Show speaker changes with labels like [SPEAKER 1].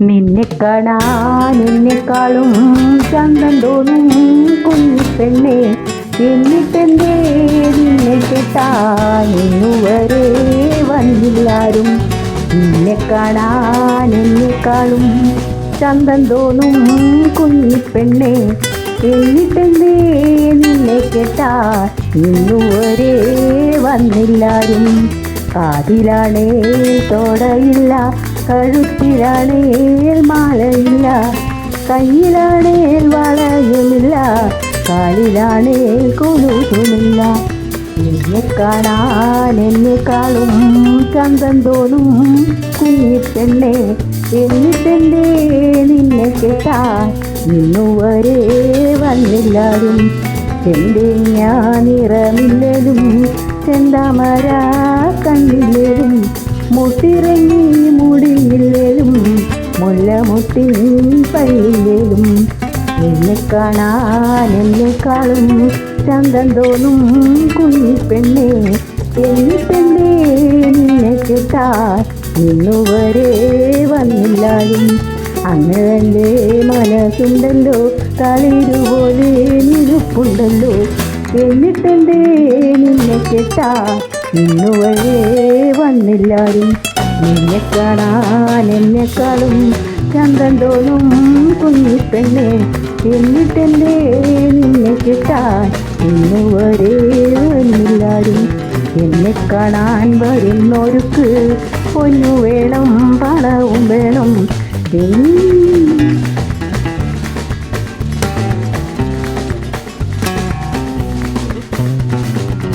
[SPEAKER 1] നിന്നെ കാണാൻ എന്നെക്കാളും ചന്തം തോന്നും കുഞ്ഞിപ്പെണ്ണെ എന്നിട്ടെന്തേ നിന്നെ കിട്ടാൻ വന്നില്ലാരും. നിന്നെ കാണാൻ എന്നെക്കാളും ചന്തം തോന്നും കുഞ്ഞിപ്പെണ്ണെ എന്നിട്ടെന്തേ നിന്നെ കേട്ടാ ഇന്നുവരെ വന്നില്ലാരും. കാതിലാണേ തോടയില്ല കഴുത്തിലാണേൽ മാലയില്ല കയ്യിലാണേൽ വളയുമില്ല കാലിലാണേൽ കൊടുക്കുമില്ല എന്നെ കാണാൻ എന്നെക്കാളും ചന്തം തോന്നും കുഞ്ഞിപ്പെണ്ണെ എന്നിട്ടെന്തേ നിന്നെ കേട്ടാൻ? ഇന്നുവരെ വന്നില്ലാരും എന്റെ ഞാൻ നിറമില്ലതും ചെന്താമര കണ്ണില്ലതും മുട്ടിറങ്ങി മുല്ലമുട്ടിൻ പൈയില്ലേലും എന്നെ കാണാൻ എന്നെക്കാളും ചന്തം തോന്നും കുഞ്ഞിപ്പെണ്ണെ എന്നിട്ടെന്തേ നിന്നെ കേട്ടാൽ ഇന്നുവരെ വന്നില്ലാലും. അങ്ങ് എന്റെ മനസ്സുണ്ടല്ലോ തളിരുപോലെ നിരുപ്പുണ്ടല്ലോ. എന്നിട്ടെന്തേ നിന്നെ കേട്ടാ ഇന്നുവരെ വന്നില്ലാരും നിന്നെ കാണാൻ എന്നെക്കാളും ചന്തം തോന്നും കുഞ്ഞിപ്പെണ്ണെ എന്നിട്ടല്ലേ നിന്നെ കിട്ടാൻ? വന്നില്ലാരും. എന്നെ കാണാൻ വരുന്നോർക്ക് പൊന്നു വേണം പണവും വേണം.